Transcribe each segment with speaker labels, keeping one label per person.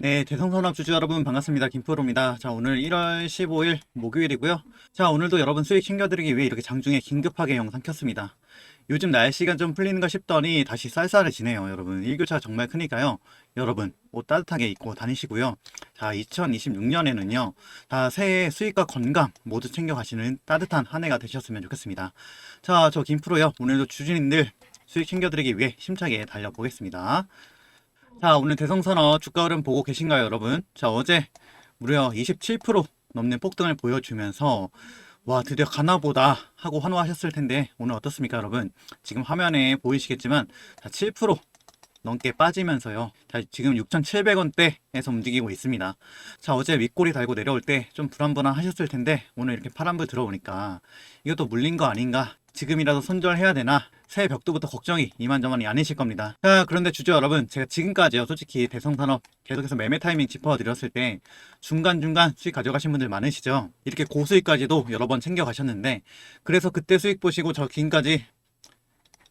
Speaker 1: 네, 대성산업 주주 여러분 반갑습니다. 김프로입니다. 자, 오늘 1월 15일 목요일이고요. 자, 오늘도 여러분 수익 챙겨드리기 위해 이렇게 장중에 긴급하게 영상 켰습니다. 요즘 날씨가 좀 풀리는가 싶더니 다시 쌀쌀해지네요, 여러분. 일교차가 정말 크니까요. 여러분, 옷 따뜻하게 입고 다니시고요. 자, 2026년에는요, 다 새해 수익과 건강 모두 챙겨가시는 따뜻한 한 해가 되셨으면 좋겠습니다. 자, 저 김프로요. 오늘도 주주님들 수익 챙겨드리기 위해 힘차게 달려보겠습니다. 자, 오늘 대성산업 주가 흐름 보고 계신가요, 여러분? 자, 어제 무려 27% 넘는 폭등을 보여주면서 와, 드디어 가나보다 하고 환호하셨을 텐데 오늘 어떻습니까, 여러분? 지금 화면에 보이시겠지만 자, 7% 넘게 빠지면서요. 자, 지금 6,700원대에서 움직이고 있습니다. 자, 어제 윗골이 달고 내려올 때 좀 불안불안 하셨을 텐데 오늘 이렇게 파란불 들어오니까 이것도 물린 거 아닌가? 지금이라도 손절해야 되나? 새해 벽두부터 걱정이 이만저만이 아니실 겁니다. 자, 그런데 주주 여러분, 제가 지금까지요, 솔직히 대성산업 계속해서 매매 타이밍 짚어드렸을 때 중간중간 수익 가져가신 분들 많으시죠? 이렇게 고수익까지도 여러 번 챙겨가셨는데, 그래서 그때 수익 보시고 저 긴까지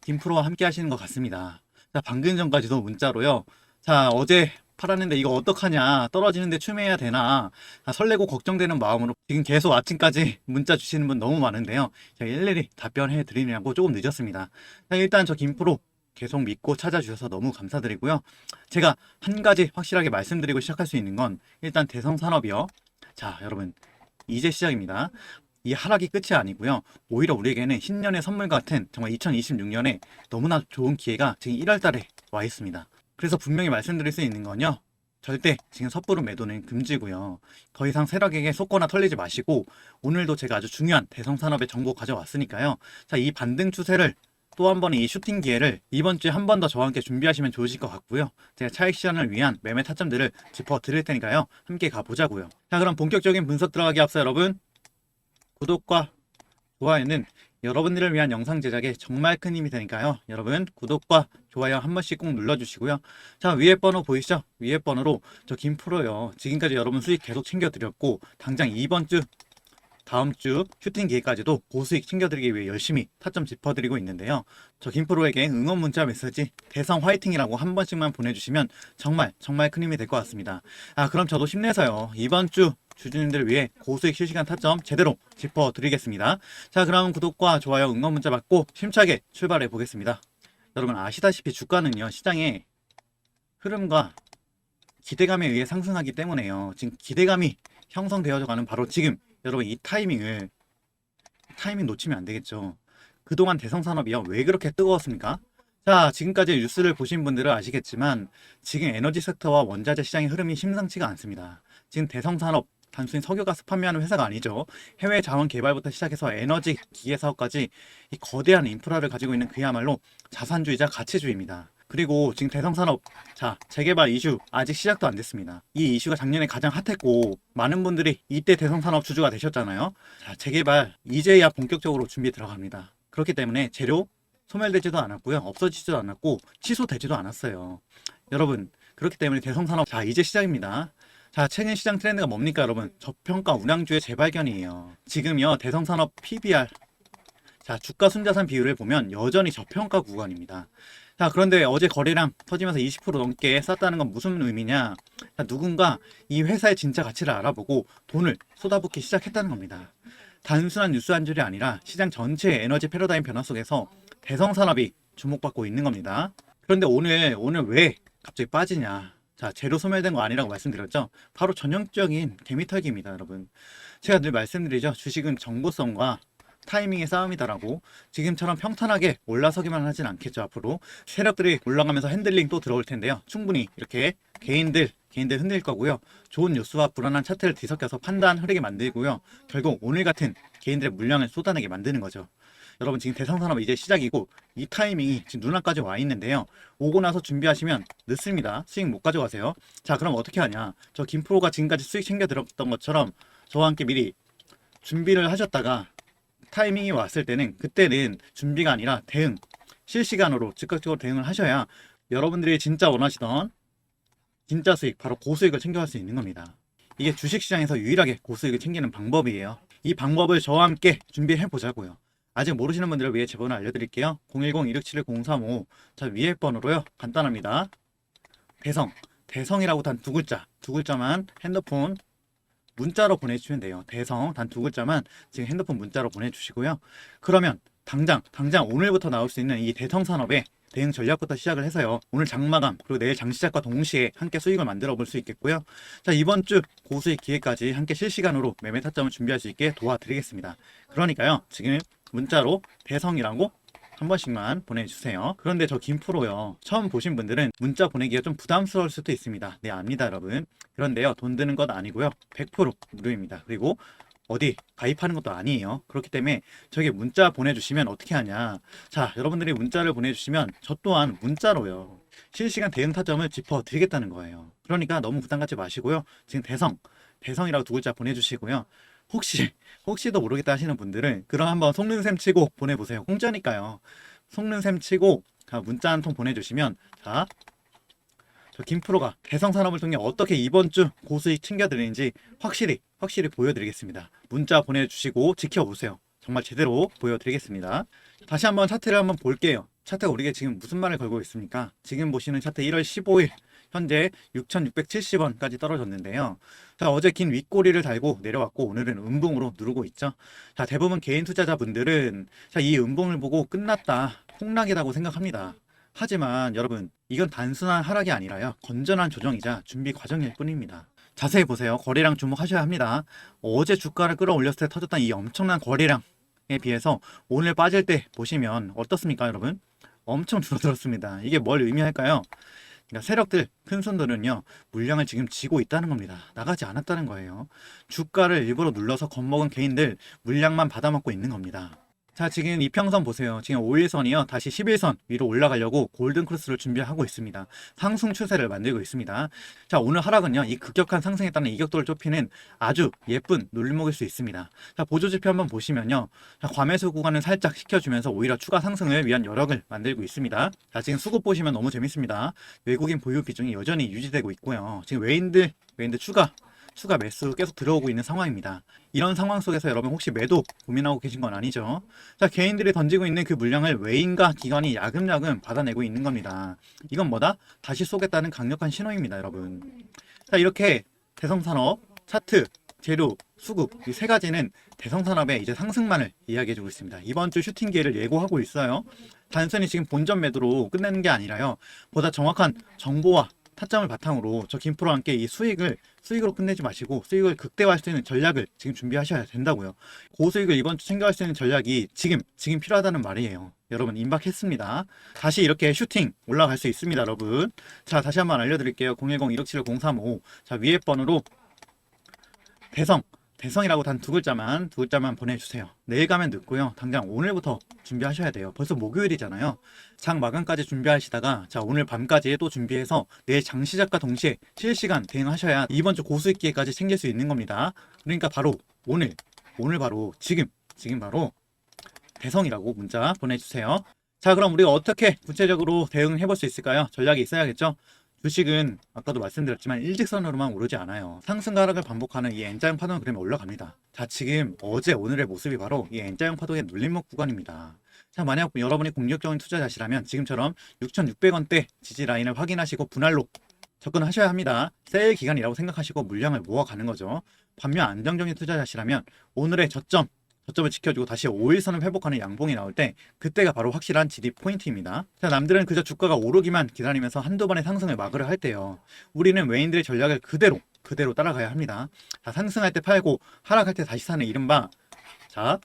Speaker 1: 김프로와 함께 하시는 것 같습니다. 자, 방금 전까지도 문자로요. 자, 어제 팔았는데 이거 어떡하냐. 떨어지는데 추매해야 되나. 아, 설레고 걱정되는 마음으로 지금 계속 아침까지 문자 주시는 분 너무 많은데요. 제가 일일이 답변해 드리느라고 조금 늦었습니다. 자, 일단 저 김프로 계속 믿고 찾아주셔서 너무 감사드리고요. 제가 한 가지 확실하게 말씀드리고 시작할 수 있는 건 일단 대성산업이요. 자, 여러분. 이제 시작입니다. 이 하락이 끝이 아니고요. 오히려 우리에게는 신년의 선물 같은 정말 2026년에 너무나 좋은 기회가 지금 1월 달에 와 있습니다. 그래서 분명히 말씀드릴 수 있는 건요. 절대 지금 섣부른 매도는 금지고요. 더 이상 세력에게 속거나 털리지 마시고 오늘도 제가 아주 중요한 대성 산업의 정보 가져왔으니까요. 자, 이 반등 추세를 또 한 번의 이 슈팅 기회를 이번 주에 한 번 더 저와 함께 준비하시면 좋으실 것 같고요. 제가 차익 시간을 위한 매매 타점들을 짚어 드릴 테니까요. 함께 가보자고요. 자, 그럼 본격적인 분석 들어가기 앞서 여러분 구독과 좋아요는 여러분들을 위한 영상 제작에 정말 큰 힘이 되니까요. 여러분 구독과 좋아요 한 번씩 꼭 눌러주시고요. 자 위에 번호 보이시죠? 위에 번호로 저 김프로요. 지금까지 여러분 수익 계속 챙겨드렸고 당장 이번 주 다음 주 슈팅 기회까지도 고수익 챙겨드리기 위해 열심히 타점 짚어드리고 있는데요. 저 김프로에게 응원 문자 메시지 대성 화이팅이라고 한 번씩만 보내주시면 정말 정말 큰 힘이 될 것 같습니다. 아 그럼 저도 힘내서요. 이번 주 주주님들을 위해 고수익 실시간 타점 제대로 짚어드리겠습니다. 자 그럼 구독과 좋아요 응원 문자 받고 힘차게 출발해 보겠습니다. 여러분 아시다시피 주가는요 시장의 흐름과 기대감에 의해 상승하기 때문에요. 지금 기대감이 형성되어져 가는 바로 지금 여러분 이 타이밍을 타이밍 놓치면 안 되겠죠. 그동안 대성산업이요 왜 그렇게 뜨거웠습니까? 자 지금까지 뉴스를 보신 분들은 아시겠지만 지금 에너지 섹터와 원자재 시장의 흐름이 심상치가 않습니다. 지금 대성산업 단순히 석유 가스 판매하는 회사가 아니죠. 해외 자원 개발부터 시작해서 에너지 기계 사업까지 이 거대한 인프라를 가지고 있는 그야말로 자산주의자 가치주의입니다. 그리고 지금 대성산업 자 재개발 이슈 아직 시작도 안 됐습니다. 이 이슈가 작년에 가장 핫했고 많은 분들이 이때 대성산업 주주가 되셨잖아요. 자 재개발 이제야 본격적으로 준비 들어갑니다. 그렇기 때문에 재료 소멸되지도 않았고요. 없어지지도 않았고 취소되지도 않았어요. 여러분 그렇기 때문에 대성산업 자 이제 시작입니다. 자 최근 시장 트렌드가 뭡니까 여러분? 저평가 운항주의 재발견이에요. 지금요 대성산업 PBR 자 주가 순자산 비율을 보면 여전히 저평가 구간입니다. 자 그런데 어제 거래량 터지면서 20% 넘게 쌌다는 건 무슨 의미냐? 자, 누군가 이 회사의 진짜 가치를 알아보고 돈을 쏟아붓기 시작했다는 겁니다. 단순한 뉴스 한 줄이 아니라 시장 전체의 에너지 패러다임 변화 속에서 대성산업이 주목받고 있는 겁니다. 그런데 오늘 오늘 왜 갑자기 빠지냐? 자 재료 소멸된 거 아니라고 말씀드렸죠? 바로 전형적인 개미털기입니다, 여러분. 제가 늘 말씀드리죠. 주식은 정보성과 타이밍의 싸움이다라고 지금처럼 평탄하게 올라서기만 하진 않겠죠 앞으로 세력들이 올라가면서 핸들링 또 들어올 텐데요 충분히 이렇게 개인들 개인들 흔들 거고요 좋은 뉴스와 불안한 차트를 뒤섞여서 판단 흐르게 만들고요 결국 오늘 같은 개인들의 물량을 쏟아내게 만드는 거죠 여러분 지금 대상산업 이제 시작이고 이 타이밍이 지금 눈앞까지 와 있는데요 오고 나서 준비하시면 늦습니다 수익 못 가져가세요 자 그럼 어떻게 하냐 저 김프로가 지금까지 수익 챙겨 들었던 것처럼 저와 함께 미리 준비를 하셨다가 타이밍이 왔을 때는 그때는 준비가 아니라 대응 실시간으로 즉각적으로 대응을 하셔야 여러분들이 진짜 원하시던 진짜 수익 바로 고수익을 챙겨갈 수 있는 겁니다. 이게 주식시장에서 유일하게 고수익을 챙기는 방법이에요. 이 방법을 저와 함께 준비해 보자고요. 아직 모르시는 분들을 위해 제 번호 알려드릴게요. 010-267-035. 자 위에 번호로요. 간단합니다. 대성 대성이라고 단 두 글자, 두 글자만 핸드폰 문자로 보내주시면 돼요. 대성 단 두 글자만 지금 핸드폰 문자로 보내주시고요. 그러면 당장 당장 오늘부터 나올 수 있는 이 대성 산업의 대응 전략부터 시작을 해서요. 오늘 장마감 그리고 내일 장시작과 동시에 함께 수익을 만들어 볼 수 있겠고요. 자 이번 주 고수익 기회까지 함께 실시간으로 매매 타점을 준비할 수 있게 도와드리겠습니다. 그러니까요 지금 문자로 대성이라고 한 번씩만 보내주세요. 그런데 저 김프로요. 처음 보신 분들은 문자 보내기가 좀 부담스러울 수도 있습니다. 네, 압니다, 여러분. 그런데요, 돈 드는 것 아니고요. 100% 무료입니다. 그리고 어디 가입하는 것도 아니에요. 그렇기 때문에 저에게 문자 보내주시면 어떻게 하냐. 자, 여러분들이 문자를 보내주시면 저 또한 문자로요. 실시간 대응 타점을 짚어드리겠다는 거예요. 그러니까 너무 부담 갖지 마시고요. 지금 대성, 대성이라고 두 글자 보내주시고요. 혹시 혹시도 모르겠다 하시는 분들은 그럼 한번 속는 셈 치고 보내보세요. 공짜니까요. 속는 셈 치고 자, 문자 한 통 보내주시면 자, 저 김프로가 대성산업을 통해 어떻게 이번 주 고수익 챙겨드리는지 확실히 확실히 보여드리겠습니다. 문자 보내주시고 지켜보세요. 정말 제대로 보여드리겠습니다. 다시 한번 차트를 한번 볼게요. 차트가 우리가 지금 무슨 말을 걸고 있습니까? 지금 보시는 차트 1월 15일 현재 6,670원까지 떨어졌는데요. 자, 어제 긴 윗꼬리를 달고 내려왔고 오늘은 음봉으로 누르고 있죠. 자, 대부분 개인 투자자분들은 자, 이 음봉을 보고 끝났다. 폭락이라고 생각합니다. 하지만 여러분, 이건 단순한 하락이 아니라요. 건전한 조정이자 준비 과정일 뿐입니다. 자세히 보세요. 거래량 주목하셔야 합니다. 어제 주가를 끌어올렸을 때 터졌던 이 엄청난 거래량에 비해서 오늘 빠질 때 보시면 어떻습니까, 여러분? 엄청 줄어들었습니다. 이게 뭘 의미할까요? 그러니까 세력들, 큰 손들은요, 물량을 지금 쥐고 있다는 겁니다. 나가지 않았다는 거예요. 주가를 일부러 눌러서 겁먹은 개인들 물량만 받아먹고 있는 겁니다. 자, 지금 이평선 보세요. 지금 5일선이요. 다시 11선 위로 올라가려고 골든 크로스를 준비하고 있습니다. 상승 추세를 만들고 있습니다. 자, 오늘 하락은요. 이 급격한 상승에 따른 이격도를 좁히는 아주 예쁜 눌림목일 수 있습니다. 자, 보조지표 한번 보시면요. 자, 과매수 구간을 살짝 시켜주면서 오히려 추가 상승을 위한 여력을 만들고 있습니다. 자, 지금 수급 보시면 너무 재밌습니다. 외국인 보유 비중이 여전히 유지되고 있고요. 지금 외인들, 외인들 추가 추가 매수 계속 들어오고 있는 상황입니다. 이런 상황 속에서 여러분 혹시 매도 고민하고 계신 건 아니죠? 자, 개인들이 던지고 있는 그 물량을 외인과 기관이 야금야금 받아내고 있는 겁니다. 이건 뭐다? 다시 쏘겠다는 강력한 신호입니다, 여러분. 자, 이렇게 대성산업, 차트, 재료, 수급 이 세 가지는 대성산업의 이제 상승만을 이야기해주고 있습니다. 이번 주 슈팅 기회를 예고하고 있어요. 단순히 지금 본전 매도로 끝내는 게 아니라요. 보다 정확한 정보와 타점을 바탕으로 저 김프로와 함께 이 수익을 수익으로 끝내지 마시고 수익을 극대화할 수 있는 전략을 지금 준비하셔야 된다고요. 고수익을 이번 주 챙겨갈 수 있는 전략이 지금 지금 필요하다는 말이에요. 여러분 임박했습니다. 다시 이렇게 슈팅 올라갈 수 있습니다, 여러분. 자 다시 한번 알려드릴게요. 010-167-035. 자 위에 번호로 대성 대성이라고 단 두 글자만 두 글자만 보내주세요. 내일 가면 늦고요. 당장 오늘부터 준비하셔야 돼요. 벌써 목요일이잖아요. 장 마감까지 준비하시다가 자 오늘 밤까지 또 준비해서 내일 장 시작과 동시에 실시간 대응하셔야 이번 주 고수익 기회까지 챙길 수 있는 겁니다. 그러니까 바로 오늘 오늘 바로 지금 지금 바로 대성이라고 문자 보내주세요. 자 그럼 우리가 어떻게 구체적으로 대응해 볼 수 있을까요? 전략이 있어야겠죠. 주식은 아까도 말씀드렸지만 일직선으로만 오르지 않아요. 상승과 하락을 반복하는 이 N자형 파동은 그러면 올라갑니다. 자, 지금 어제 오늘의 모습이 바로 이 N자형 파동의 눌림목 구간입니다. 자, 만약 여러분이 공격적인 투자자시라면 지금처럼 6,600원대 지지 라인을 확인하시고 분할로 접근하셔야 합니다. 세일 기간이라고 생각하시고 물량을 모아가는 거죠. 반면 안정적인 투자자시라면 오늘의 저점 저점을 지켜주고 다시 5일선을 회복하는 양봉이 나올 때 그때가 바로 확실한 GD 포인트입니다. 자, 남들은 그저 주가가 오르기만 기다리면서 한두 번의 상승을 막으려 할 때요. 우리는 외인들의 전략을 그대로 그대로 따라가야 합니다. 자, 상승할 때 팔고 하락할 때 다시 사는 이른바 자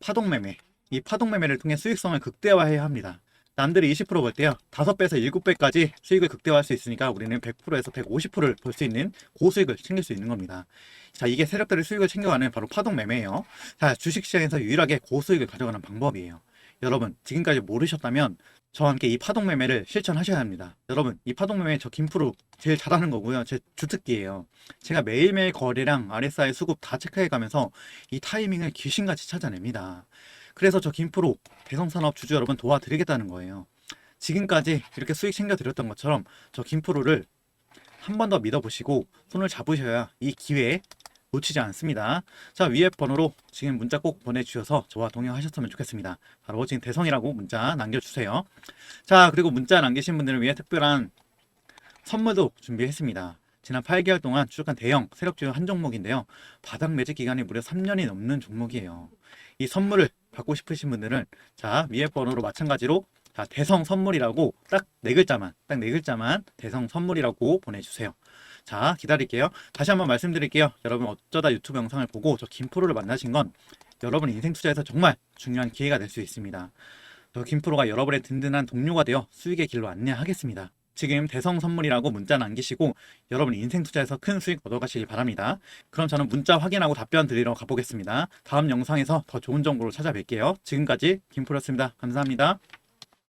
Speaker 1: 파동 매매. 이 파동 매매를 통해 수익성을 극대화해야 합니다. 남들이 20%벌 때요. 5배에서 7배까지 수익을 극대화할 수 있으니까 우리는 100%에서 150%를 벌 수 있는 고수익을 챙길 수 있는 겁니다. 자, 이게 세력들의 수익을 챙겨가는 바로 파동 매매예요. 자, 주식시장에서 유일하게 고수익을 가져가는 방법이에요. 여러분, 지금까지 모르셨다면 저와 함께 이 파동 매매를 실천하셔야 합니다. 여러분, 이 파동 매매 저 김프로 제일 잘하는 거고요. 제 주특기예요. 제가 매일매일 거래량, RSI 수급 다 체크해 가면서 이 타이밍을 귀신같이 찾아냅니다. 그래서 저 김프로 대성산업 주주 여러분 도와드리겠다는 거예요. 지금까지 이렇게 수익 챙겨드렸던 것처럼 저 김프로를 한 번 더 믿어보시고 손을 잡으셔야 이 기회에 놓치지 않습니다. 자, 위에 번호로 지금 문자 꼭 보내주셔서 저와 동행하셨으면 좋겠습니다. 바로 지금 대성이라고 문자 남겨주세요. 자, 그리고 문자 남기신 분들을 위해 특별한 선물도 준비했습니다. 지난 8개월 동안 추적한 대형 세력주요 한 종목인데요. 바닥 매직 기간이 무려 3년이 넘는 종목이에요. 이 선물을 받고 싶으신 분들은 자 위에 번호로 마찬가지로 자 대성 선물이라고 딱 네 글자만 딱 네 글자만 대성 선물이라고 보내주세요. 자 기다릴게요. 다시 한번 말씀드릴게요. 여러분 어쩌다 유튜브 영상을 보고 저 김프로를 만나신 건 여러분 인생 투자에서 정말 중요한 기회가 될 수 있습니다. 저 김프로가 여러분의 든든한 동료가 되어 수익의 길로 안내하겠습니다. 지금 대성 선물이라고 문자 남기시고 여러분 인생 투자에서 큰 수익 얻어가시기 바랍니다. 그럼 저는 문자 확인하고 답변 드리러 가보겠습니다. 다음 영상에서 더 좋은 정보로 찾아뵐게요. 지금까지 김프로였습니다. 감사합니다.